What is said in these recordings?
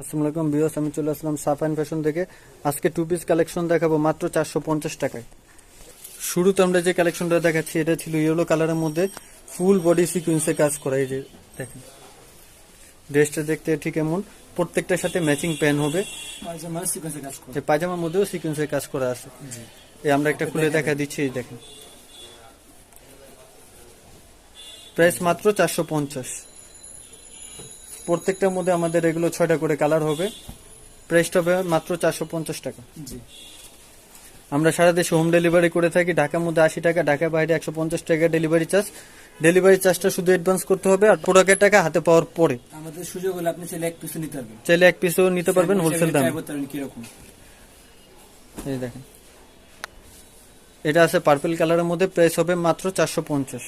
আসসালামু আলাইকুম বিয়স আমি চলে আসলাম সাফাইন ফ্যাশন থেকে। আজকে টু পিস কালেকশন দেখাবো মাত্র চারশো পঞ্চাশ টাকায়। শুরুতে আমরা যে কালেকশনটা দেখাচ্ছি এটা ছিল ইয়েলো কালারের মধ্যে ফুল বডি সিকুয়েন্সে কাজ করা এই যে দেখেন। ড্রেসটা দেখতে ঠিক এমন প্রত্যেকটার সাথে ম্যাচিং প্যান হবে। সিকোয়েন্সে পায়জামার মধ্যেও সিকুয়েন্সের কাজ করা আছে। এই আমরা একটা খুলে দেখা দিচ্ছি এই দেখেন। প্রাইস মাত্র চারশো পঞ্চাশ। প্রত্যেকটার মধ্যে আমাদের এগুলো ছয়টা করে কালার হবে। প্রাইসটা হবে মাত্র চারশো পঞ্চাশ টাকা। জি। আমরা সারা দেশে হোম ডেলিভারি করে থাকি ঢাকার মধ্যে আশি টাকা ঢাকা বাইরে একশো পঞ্চাশ টাকা ডেলিভারি চার্জ ডেলিভারি চার্জটা শুধু অ্যাডভান্স করতে হবে আর প্রোডাক্টের টাকা হাতে পাওয়ার পরে। আমাদের সুযোগ হলে আপনি চাইলে এক পিসও নিতে পারবেন। চাইলে এক পিসও নিতে পারবেন হোলসেল দামে। কীরকম। এই দেখেন। এটা আছে পার্পল কালারের মধ্যে প্রাইস হবে মাত্র চারশো পঞ্চাশ।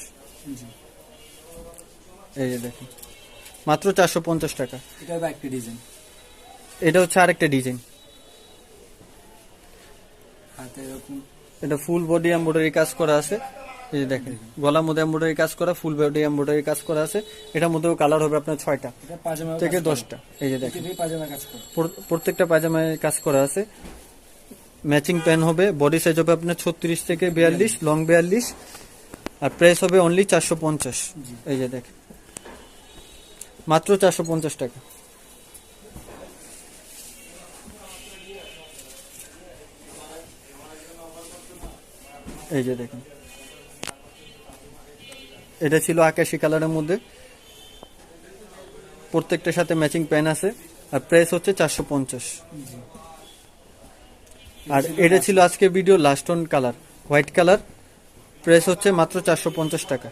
এই যে দেখেন। মাত্র চারশো পঞ্চাশ টাকা। এটা হবে একটা ডিজাইন এটা হচ্ছে আরেকটা ডিজাইন হাতে এরকম। এটা ফুল বডি এমব্রয়ডারি কাজ করা আছে। এই যে দেখেন গলার মধ্যে এমব্রয়ডারি কাজ করা ফুল বডি এমব্রয়ডারি কাজ করা আছে। এটার মধ্যেও কালার হবে আপনার ছয়টা থেকে দশটা। এই যে দেখেন। কাজ প্রত্যেকটা পায়জামায় কাজ করা আছে। ম্যাচিং প্যান হবে বডি সাইজ হবে আপনার ছত্রিশ থেকে বিয়াল্লিশ লং বিয়াল্লিশ। আর প্রাইস হবে অনলি চারশো পঞ্চাশ। এই যে দেখেন। মাত্র চারশো পঞ্চাশ টাকা। এই যে দেখেন। এটা ছিল আকাশি কালারের মধ্যে। প্রত্যেকটার সাথে ম্যাচিং প্যান আছে। আর প্রাইস হচ্ছে চারশো পঞ্চাশ। আর এটা ছিল আজকে video last one colour, white colour. Price হচ্ছে মাত্র চারশো পঞ্চাশ টাকা।